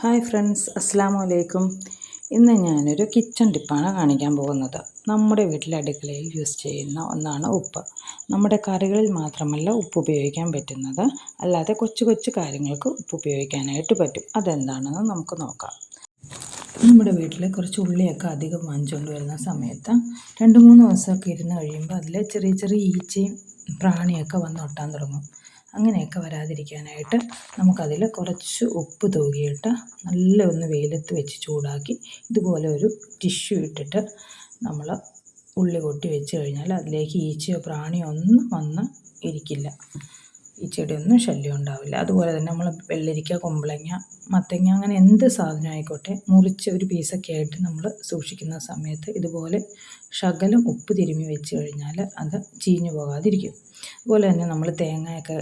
Hi friends അസ്സാം വലൈക്കും ഇന്ന് ഞാനൊരു കിച്ചൺ ടിപ്പാണ് കാണിക്കാൻ പോകുന്നത്. നമ്മുടെ വീട്ടിലെ അടുക്കളയിൽ യൂസ് ചെയ്യുന്ന ഒന്നാണ് ഉപ്പ്. നമ്മുടെ കറികളിൽ മാത്രമല്ല ഉപ്പ് ഉപയോഗിക്കാൻ പറ്റുന്നത്. അല്ലാതെ കൊച്ചു കൊച്ചു കാര്യങ്ങൾക്ക് ഉപ്പ് ഉപയോഗിക്കാനായിട്ട് പറ്റും. അതെന്താണെന്ന് നമുക്ക് നോക്കാം. നമ്മുടെ വീട്ടിൽ കുറച്ച് ഉള്ളിയൊക്കെ അധികം വാങ്ങിച്ചുകൊണ്ട് വരുന്ന സമയത്ത് രണ്ട് മൂന്ന് ദിവസമൊക്കെ ഇരുന്ന് കഴിയുമ്പോൾ അതിൽ ചെറിയ ചെറിയ ഈച്ചയും പ്രാണിയൊക്കെ വന്ന് ഒട്ടാൻ തുടങ്ങും. അങ്ങനെയൊക്കെ വരാതിരിക്കാനായിട്ട് നമുക്കതിൽ കുറച്ച് ഉപ്പ് തൂകിയിട്ട് നല്ല ഒന്ന് വെയിലത്ത് വെച്ച് ചൂടാക്കി ഇതുപോലെ ഒരു ടിഷ്യൂ ഇട്ടിട്ട് നമ്മൾ ഉള്ളി കൊട്ടി വെച്ച് കഴിഞ്ഞാൽ അതിലേക്ക് ഈച്ചയോ പ്രാണിയോ ഒന്നും വന്ന് ഇരിക്കില്ല. ഈച്ചയുടെ ഒന്നും ശല്യം ഉണ്ടാവില്ല. അതുപോലെ തന്നെ നമ്മൾ വെള്ളരിക്ക കുമ്പളങ്ങ മത്തങ്ങ അങ്ങനെ എന്ത് സാധനം ആയിക്കോട്ടെ മുറിച്ച് ഒരു പീസൊക്കെ ആയിട്ട് നമ്മൾ സൂക്ഷിക്കുന്ന സമയത്ത് ഇതുപോലെ ശകലം ഉപ്പ് തിരുമ്മി വെച്ച് കഴിഞ്ഞാൽ അത് ചീഞ്ഞു പോകാതിരിക്കും. അതുപോലെ തന്നെ നമ്മൾ തേങ്ങയൊക്കെ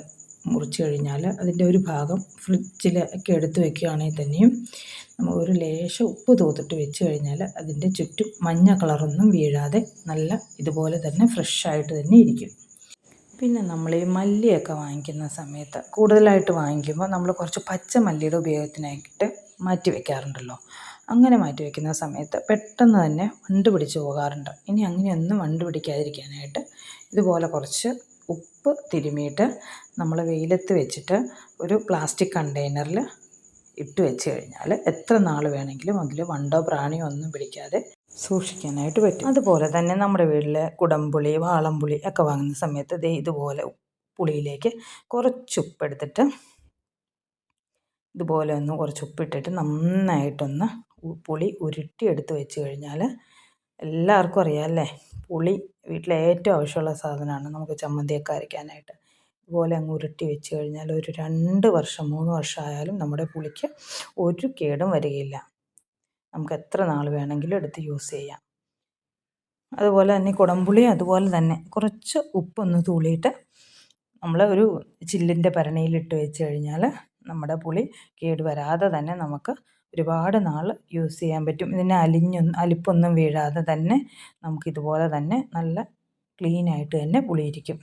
മുറിച്ച് കഴിഞ്ഞാൽ അതിന്റെ ഒരു ഭാഗം ഫ്രിഡ്ജിൽ ഒക്കെ എടുത്ത് വെക്കുകയാണെങ്കിൽ തന്നെയും നമ്മൾ ഒരു ലേശം ഉപ്പ് തോത്തിട്ട് വെച്ച് കഴിഞ്ഞാൽ അതിന്റെ ചുറ്റും മഞ്ഞ കളറൊന്നും വീഴാതെ നല്ല ഇതുപോലെ തന്നെ ഫ്രഷായിട്ട് തന്നെ ഇരിക്കും. പിന്നെ നമ്മൾ ഈ മല്ലിയൊക്കെ വാങ്ങിക്കുന്ന സമയത്ത് കൂടുതലായിട്ട് വാങ്ങിക്കുമ്പോൾ നമ്മൾ കുറച്ച് പച്ച മല്ലിയുടെ ഉപയോഗത്തിനായിട്ട് മാറ്റി വെക്കാറുണ്ടല്ലോ. അങ്ങനെ മാറ്റി വെക്കുന്ന സമയത്ത് പെട്ടെന്ന് തന്നെ വണ്ട് പിടിച്ച് പോകാറുണ്ട്. ഇനി അങ്ങനെയൊന്നും വണ്ട് പിടിക്കാതിരിക്കാനായിട്ട് ഇതുപോലെ കുറച്ച് ഉപ്പ് തിരുമിയിട്ട് നമ്മൾ വെയിലത്ത് വെച്ചിട്ട് ഒരു പ്ലാസ്റ്റിക് കണ്ടെയ്നറിൽ ഇട്ട് വെച്ച് കഴിഞ്ഞാൽ എത്ര നാൾ വേണമെങ്കിലും അതിൽ വണ്ടോ പ്രാണിയോ ഒന്നും പിടിക്കാതെ സൂക്ഷിക്കാനായിട്ട് പറ്റും. അതുപോലെ തന്നെ നമ്മുടെ വീട്ടിലെ കുടംപുളി വാളംപുളി ഒക്കെ വാങ്ങുന്ന സമയത്ത് ദേ ഇതുപോലെ പുളിയിലേക്ക് കുറച്ച് ഉപ്പെടുത്തിട്ട് ഇതുപോലെ ഒന്ന് കുറച്ച് ഉപ്പിട്ടിട്ട് നന്നായിട്ടൊന്ന് പുളി ഉരുട്ടി എടുത്ത് വെച്ച് കഴിഞ്ഞാൽ എല്ലാവർക്കും അറിയാം അല്ലേ? പുളി വീട്ടിലെ ഏറ്റവും ആവശ്യമുള്ള സാധനമാണ്. നമുക്ക് ചമ്മന്തിയൊക്കെ അരയ്ക്കാനായിട്ട്. ഇതുപോലെ അങ്ങ് ഉരുട്ടി വെച്ച് കഴിഞ്ഞാൽ ഒരു രണ്ട് വർഷം മൂന്ന് വർഷം ആയാലും നമ്മുടെ പുളിക്ക് ഒരു കേടും വരികയില്ല. നമുക്ക് എത്ര നാൾ വേണമെങ്കിലും എടുത്ത് യൂസ് ചെയ്യാം. അതുപോലെ തന്നെ കുടംപുളി അതുപോലെ തന്നെ കുറച്ച് ഉപ്പൊന്ന് തൂളിയിട്ട് നമ്മൾ ഒരു ചില്ലിന്റെ ഭരണിയിലിട്ട് വെച്ച് കഴിഞ്ഞാൽ നമ്മുടെ പുളി കേട് വരാതെ തന്നെ നമുക്ക് ഒരുപാട് നാൾ യൂസ് ചെയ്യാൻ പറ്റും. ഇതിനെ അലിഞ്ഞൊന്നും അലിപ്പൊന്നും വീഴാതെ തന്നെ നമുക്കിതുപോലെ തന്നെ നല്ല ക്ലീനായിട്ട് തന്നെ പുളിയിരിക്കും.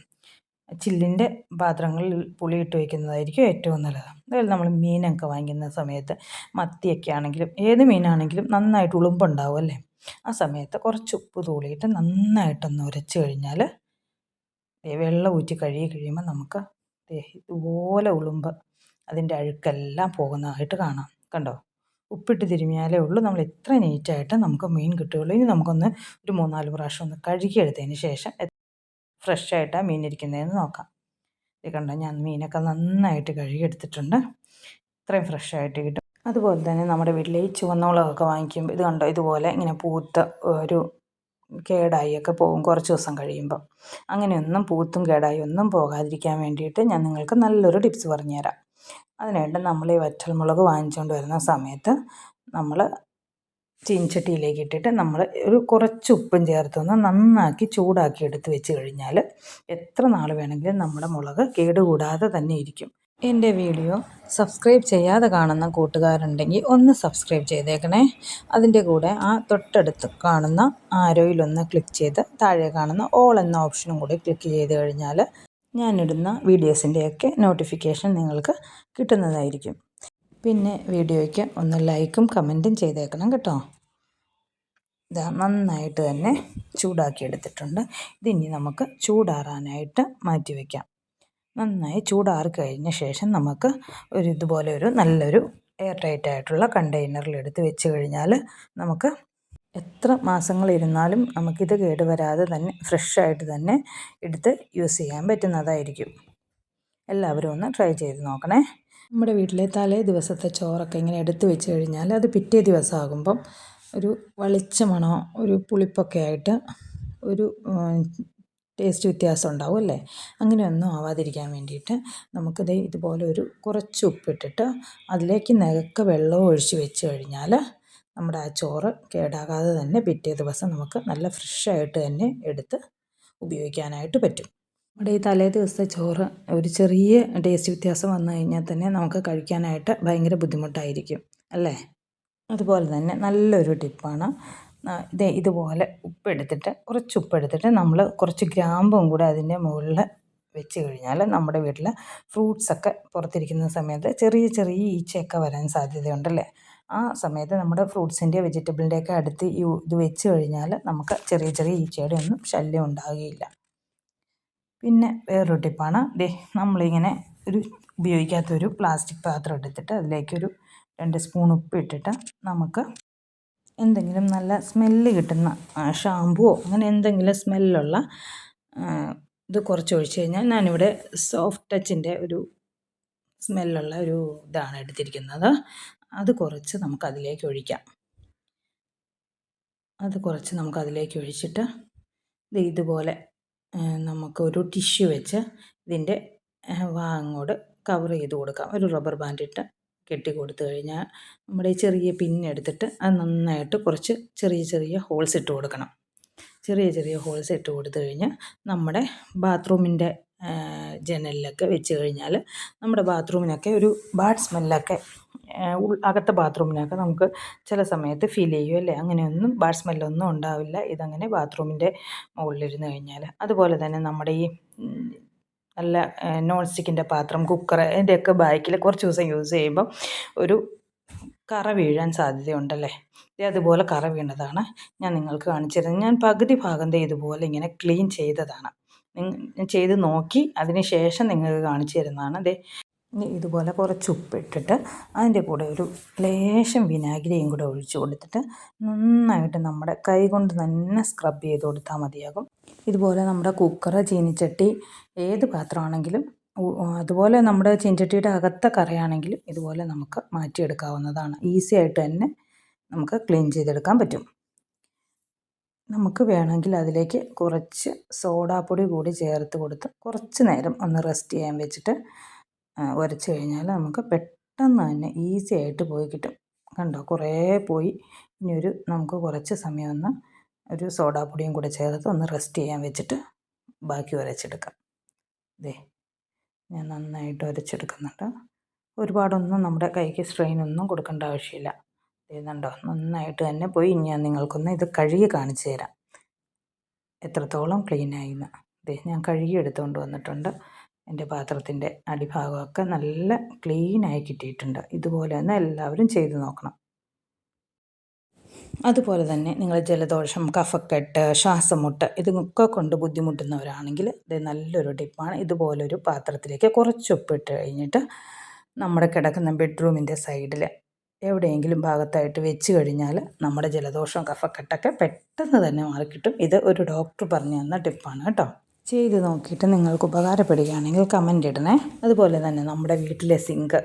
ചില്ലിന്റെ പാത്രങ്ങളിൽ പുളി ഇട്ട് വയ്ക്കുന്നതായിരിക്കും ഏറ്റവും നല്ലത്. അതായത് നമ്മൾ മീനൊക്കെ വാങ്ങിക്കുന്ന സമയത്ത് മത്തിയൊക്കെ ആണെങ്കിലും ഏത് മീനാണെങ്കിലും നന്നായിട്ട് ഉളുമ്പുണ്ടാവും അല്ലേ? ആ സമയത്ത് കുറച്ച് ഉപ്പ് തൂളിയിട്ട് നന്നായിട്ടൊന്ന് ഉരച്ച് കഴിഞ്ഞാൽ വെള്ളം ഊറ്റി കഴുകി കഴിയുമ്പോൾ നമുക്ക് ഇതുപോലെ ഉളുമ്പ് അതിന്റെ അഴുക്കെല്ലാം പോകുന്നതായിട്ട് കാണാം. കണ്ടോ? ഉപ്പിട്ട് തിരുമിയാലേ ഉള്ളൂ. നമ്മൾ എത്ര നീറ്റായിട്ട് നമുക്ക് മീൻ കിട്ടുകയുള്ളൂ. ഇനി നമുക്കൊന്ന് ഒരു മൂന്നാൽ പ്രാവശ്യം ഒന്ന് കഴുകിയെടുത്തതിന് ശേഷം ഫ്രഷ് ആയിട്ടാണ് മീൻ ഇരിക്കുന്നതെന്ന് നോക്കാം. ഇത് കണ്ടോ ഞാൻ മീനൊക്കെ നന്നായിട്ട് കഴുകിയെടുത്തിട്ടുണ്ട്. ഇത്രയും ഫ്രഷ് ആയിട്ട് കിട്ടും. അതുപോലെ തന്നെ നമ്മുടെ വീട്ടിലെ ഈ ചുവന്നമുളകൊക്കെ വാങ്ങിക്കുമ്പോൾ ഇത് കണ്ടോ ഇതുപോലെ ഇങ്ങനെ പൂത്ത ഒരു കേടായി ഒക്കെ പോകും കുറച്ച് ദിവസം കഴിയുമ്പോൾ അങ്ങനെയൊന്നും പൂത്തും കേടായി ഒന്നും പോകാതിരിക്കാൻ വേണ്ടിയിട്ട് ഞാൻ നിങ്ങൾക്ക് നല്ലൊരു ടിപ്സ് പറഞ്ഞുതരാം. അതിനായിട്ട് നമ്മൾ ഈ വറ്റൽമുളക് വാങ്ങിച്ചുകൊണ്ട് വരുന്ന സമയത്ത് നമ്മൾ ചീനച്ചട്ടിയിലേക്ക് ഇട്ടിട്ട് നമ്മൾ ഒരു കുറച്ച് ഉപ്പും ചേർത്തൊന്ന് നന്നാക്കി ചൂടാക്കി എടുത്ത് വെച്ച് കഴിഞ്ഞാൽ എത്ര നാൾ വേണമെങ്കിലും നമ്മുടെ മുളക് കേടുകൂടാതെ തന്നെ ഇരിക്കും. എന്റെ വീഡിയോ സബ്സ്ക്രൈബ് ചെയ്യാതെ കാണുന്ന കൂട്ടുകാരുണ്ടെങ്കിൽ ഒന്ന് സബ്സ്ക്രൈബ് ചെയ്തേക്കണേ. അതിന്റെ കൂടെ ആ തൊട്ടടുത്ത് കാണുന്ന ആരോയിലൊന്ന് ക്ലിക്ക് ചെയ്ത് താഴെ കാണുന്ന ഓൾ എന്ന ഓപ്ഷനും കൂടി ക്ലിക്ക് ചെയ്ത് കഴിഞ്ഞാൽ ഞാനിടുന്ന വീഡിയോസിന്റെയൊക്കെ നോട്ടിഫിക്കേഷൻ നിങ്ങൾക്ക് കിട്ടുന്നതായിരിക്കും. പിന്നെ വീഡിയോയ്ക്ക് ഒന്ന് ലൈക്കും കമന്റും ചെയ്തേക്കണം കേട്ടോ. ഇതാ നന്നായിട്ട് തന്നെ ചൂടാക്കി എടുത്തിട്ടുണ്ട് ഇതിനി നമുക്ക് ചൂടാറാനായിട്ട് മാറ്റി വയ്ക്കാം നന്നായി ചൂടാറി കഴിഞ്ഞ ശേഷം നമുക്ക് ഒരു ഇതുപോലെ ഒരു നല്ലൊരു എയർ ടൈറ്റ് ആയിട്ടുള്ള കണ്ടെയ്നറിൽ എടുത്ത് വെച്ച് കഴിഞ്ഞാൽ നമുക്ക് എത്ര മാസങ്ങളിരുന്നാലും നമുക്കിത് കേടുവരാതെ തന്നെ ഫ്രഷായിട്ട് തന്നെ എടുത്ത് യൂസ് ചെയ്യാൻ പറ്റുന്നതായിരിക്കും. എല്ലാവരും ഒന്ന് ട്രൈ ചെയ്ത് നോക്കണേ. നമ്മുടെ വീട്ടിലെ തലേ ദിവസത്തെ ചോറൊക്കെ ഇങ്ങനെ എടുത്ത് വെച്ച് കഴിഞ്ഞാൽ അത് പിറ്റേ ദിവസമാകുമ്പം ഒരു വളിച്ച മണോ ഒരു പുളിപ്പൊക്കെ ആയിട്ട് ഒരു ടേസ്റ്റ് വ്യത്യാസം ഉണ്ടാവും അല്ലേ? അങ്ങനെയൊന്നും ആവാതിരിക്കാൻ വേണ്ടിയിട്ട് നമുക്കിത് ഇതുപോലെ ഒരു കുറച്ച് ഉപ്പിട്ടിട്ട് അതിലേക്ക് നികക്ക വെള്ളവും ഒഴിച്ച് വെച്ച് കഴിഞ്ഞാൽ നമ്മുടെ ആ ചോറ് കേടാകാതെ തന്നെ പിറ്റേ ദിവസം നമുക്ക് നല്ല ഫ്രഷായിട്ട് തന്നെ എടുത്ത് ഉപയോഗിക്കാനായിട്ട് പറ്റും. നമ്മുടെ ഈ തലേ ദിവസത്തെ ചോറ് ഒരു ചെറിയ ടേസ്റ്റ് വ്യത്യാസം വന്നു കഴിഞ്ഞാൽ തന്നെ നമുക്ക് കഴിക്കാനായിട്ട് ഭയങ്കര ബുദ്ധിമുട്ടായിരിക്കും അല്ലേ? അതുപോലെ തന്നെ നല്ലൊരു ടിപ്പാണ് ഇത് ഇതുപോലെ ഉപ്പെടുത്തിട്ട് കുറച്ച് ഉപ്പെടുത്തിട്ട് നമ്മൾ കുറച്ച് ഗ്രാമ്പും കൂടെ അതിന്റെ മുകളിൽ വെച്ച് കഴിഞ്ഞാൽ നമ്മുടെ വീട്ടിൽ ഫ്രൂട്ട്സൊക്കെ പുറത്തിരിക്കുന്ന സമയത്ത് ചെറിയ ചെറിയ ഈച്ചയൊക്കെ വരാൻ സാധ്യതയുണ്ടല്ലേ ആ സമയത്ത് നമ്മുടെ ഫ്രൂട്ട്സിന്റെ വെജിറ്റബിളിന്റെയൊക്കെ അടുത്ത് ഈ ഇത് വെച്ച് കഴിഞ്ഞാൽ നമുക്ക് ചെറിയ ചെറിയ ഈച്ചയുടെ ഒന്നും ശല്യം ഉണ്ടാകുകയില്ല പിന്നെ വേറൊരു ടിപ്പാണ്. ദേ നമ്മളിങ്ങനെ ഒരു ഉപയോഗിക്കാത്തൊരു പ്ലാസ്റ്റിക് പാത്രം എടുത്തിട്ട് അതിലേക്കൊരു രണ്ട് സ്പൂൺ ഉപ്പ് ഇട്ടിട്ട് നമുക്ക് എന്തെങ്കിലും നല്ല സ്മെല്ല് കിട്ടുന്ന ഷാമ്പുവോ അങ്ങനെ എന്തെങ്കിലും സ്മെല്ലുള്ള ഇത് കുറച്ച് ഒഴിച്ച് കഴിഞ്ഞാൽ ഞാനിവിടെ സോഫ്റ്റ് ടച്ചിന്റെ ഒരു സ്മെല്ലുള്ള ഒരു ഇതാണ് എടുത്തിരിക്കുന്നത്. അത് കുറച്ച് നമുക്ക് അതിലേക്ക് ഒഴിക്കാം. അത് കുറച്ച് നമുക്ക് അതിലേക്ക് ഒഴിച്ചിട്ട് ഇത് ഇതുപോലെ നമുക്കൊരു ടിഷ്യൂ വെച്ച് ഇതിന്റെ വാങ്ങോട് കവർ ചെയ്ത് കൊടുക്കാം. ഒരു റബ്ബർ ബാൻഡ് ഇട്ട് കെട്ടി കൊടുത്തു കഴിഞ്ഞാൽ നമ്മുടെ ചെറിയ പിന്നെടുത്തിട്ട് അത് നന്നായിട്ട് കുറച്ച് ചെറിയ ചെറിയ ഹോൾസ് ഇട്ട് കൊടുക്കണം. ചെറിയ ചെറിയ ഹോൾസ് ഇട്ട് കൊടുത്തു കഴിഞ്ഞാൽ നമ്മുടെ ബാത്റൂമിന്റെ ജനലിലൊക്കെ വെച്ച് കഴിഞ്ഞാൽ നമ്മുടെ ബാത്റൂമിനൊക്കെ ഒരു ബാഡ് സ്മെല്ലൊക്കെ അകത്തെ ബാത്റൂമിനൊക്കെ നമുക്ക് ചില സമയത്ത് ഫീൽ ചെയ്യും അല്ലേ? അങ്ങനെയൊന്നും ബാഡ് സ്മെല്ലൊന്നും ഉണ്ടാവില്ല. ഇതങ്ങനെ ബാത്റൂമിന്റെ മുകളിലിരുന്ന് കഴിഞ്ഞാൽ അതുപോലെ തന്നെ നമ്മുടെ ഈ നല്ല നോൺ സ്റ്റിക്കിന്റെ പാത്രം കുക്കർ ഇതിന്റെയൊക്കെ ബാക്കിൽ കുറച്ച് ദിവസം യൂസ് ചെയ്യുമ്പം ഒരു കറ വീഴാൻ സാധ്യതയുണ്ടല്ലേ? അതുപോലെ കറ വീണതാണ്. ഞാൻ നിങ്ങൾക്ക് കാണിച്ചിരുന്നത് ഞാൻ പകുതി ഭാഗം ഇതുപോലെ ഇങ്ങനെ ക്ലീൻ ചെയ്തതാണ്. ചെയ്ത് നോക്കി അതിന് ശേഷം നിങ്ങൾക്ക് കാണിച്ചു തരുന്നതാണ്. ദേ ഇതുപോലെ കുറച്ച് ഉപ്പിട്ടിട്ട് അതിന്റെ കൂടെ ഒരു ലേശം വിനാഗിരിയും കൂടെ ഒഴിച്ച് കൊടുത്തിട്ട് നന്നായിട്ട് നമ്മുടെ കൈ കൊണ്ട് തന്നെ സ്ക്രബ് ചെയ്ത് കൊടുത്താൽ മതിയാകും. ഇതുപോലെ നമ്മുടെ കുക്കർ ചീനിച്ചട്ടി ഏത് പാത്രമാണെങ്കിലും അതുപോലെ നമ്മുടെ ചീനിച്ചട്ടിയുടെ അകത്ത കറയാണെങ്കിലും ഇതുപോലെ നമുക്ക് മാറ്റിയെടുക്കാവുന്നതാണ്. ഈസി ആയിട്ട് തന്നെ നമുക്ക് ക്ലീൻ ചെയ്തെടുക്കാൻ പറ്റും. നമുക്ക് വേണമെങ്കിൽ അതിലേക്ക് കുറച്ച് സോഡാപ്പൊടി കൂടി ചേർത്ത് കൊടുത്ത് കുറച്ച് നേരം ഒന്ന് റെസ്റ്റ് ചെയ്യാൻ വെച്ചിട്ട് ഉരച്ച് കഴിഞ്ഞാൽ നമുക്ക് പെട്ടെന്ന് തന്നെ ഈസി ആയിട്ട് പോയി കിട്ടും. കണ്ടോ? കുറേ പോയി. ഇനി ഒരു നമുക്ക് കുറച്ച് സമയം ഒന്ന് ഒരു സോഡാപ്പൊടിയും കൂടെ ചേർത്ത് ഒന്ന് റെസ്റ്റ് ചെയ്യാൻ വെച്ചിട്ട് ബാക്കി ഉരച്ചെടുക്കാം ദേ ഞാൻ നന്നായിട്ട് ഉരച്ചെടുക്കുന്നുണ്ട് ഒരുപാടൊന്നും നമ്മുടെ കൈക്ക് സ്ട്രെയിൻ ഒന്നും കൊടുക്കേണ്ട ആവശ്യമില്ല. ചെയ്യുന്നുണ്ടോ? നന്നായിട്ട് തന്നെ പോയി. ഞാൻ നിങ്ങൾക്കൊന്ന് ഇത് കഴുകി കാണിച്ചു തരാം. എത്രത്തോളം ക്ലീനായിന്ന് ദേ ഞാൻ കഴുകി എടുത്തുകൊണ്ട് വന്നിട്ടുണ്ട്. എന്റെ പാത്രത്തിന്റെ അടിഭാഗമൊക്കെ നല്ല ക്ലീനായി കിട്ടിയിട്ടുണ്ട്. ഇതുപോലെ തന്നെ എല്ലാവരും ചെയ്ത് നോക്കണം. അതുപോലെ തന്നെ നിങ്ങൾ ജലദോഷം കഫക്കെട്ട് ശ്വാസമുട്ട് ഇതൊക്കെ കൊണ്ട് ബുദ്ധിമുട്ടുന്നവരാണെങ്കിൽ ഇത് നല്ലൊരു ടിപ്പാണ്. ഇതുപോലൊരു പാത്രത്തിലേക്ക് കുറച്ച് ഉപ്പിട്ട് കഴിഞ്ഞിട്ട് നമ്മുടെ കിടക്കുന്ന ബെഡ്റൂമിന്റെ സൈഡിൽ എവിടെയെങ്കിലും ഭാഗത്തായിട്ട് വെച്ച് കഴിഞ്ഞാൽ നമ്മുടെ ജലദോഷം കഫക്കെട്ടൊക്കെ പെട്ടെന്ന് തന്നെ മാറിക്കിട്ടും. ഇത് ഒരു ഡോക്ടർ പറഞ്ഞു തന്ന ടിപ്പാണ് കേട്ടോ. ചെയ്ത് നോക്കിയിട്ട് നിങ്ങൾക്ക് ഉപകാരപ്പെടുകയാണെങ്കിൽ കമന്റ് ഇടണേ. അതുപോലെ തന്നെ നമ്മുടെ വീട്ടിലെ സിങ്ക്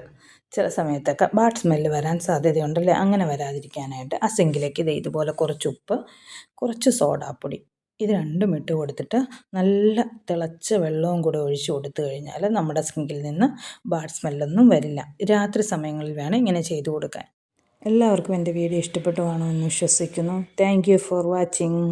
ചില സമയത്തൊക്കെ ബാഡ് സ്മെല്ല് വരാൻ സാധ്യതയുണ്ടല്ലേ? അങ്ങനെ വരാതിരിക്കാനായിട്ട് ആ സിങ്കിലേക്ക് ഇത് ഇതുപോലെ കുറച്ച് ഉപ്പ് കുറച്ച് സോഡാപ്പൊടി ഇത് രണ്ടും ഇട്ട് കൊടുത്തിട്ട് നല്ല തിളച്ച വെള്ളവും കൂടെ ഒഴിച്ച് കൊടുത്തു കഴിഞ്ഞാൽ നമ്മുടെ സിങ്കിൽ നിന്ന് ബാഡ് സ്മെല്ലൊന്നും വരില്ല. രാത്രി സമയങ്ങളിൽ വേണം ഇങ്ങനെ ചെയ്തു കൊടുക്കാൻ. എല്ലാവർക്കും എന്റെ വീഡിയോ ഇഷ്ടപ്പെട്ടു കാണുമെന്ന് വിശ്വസിക്കുന്നു. Thank for watching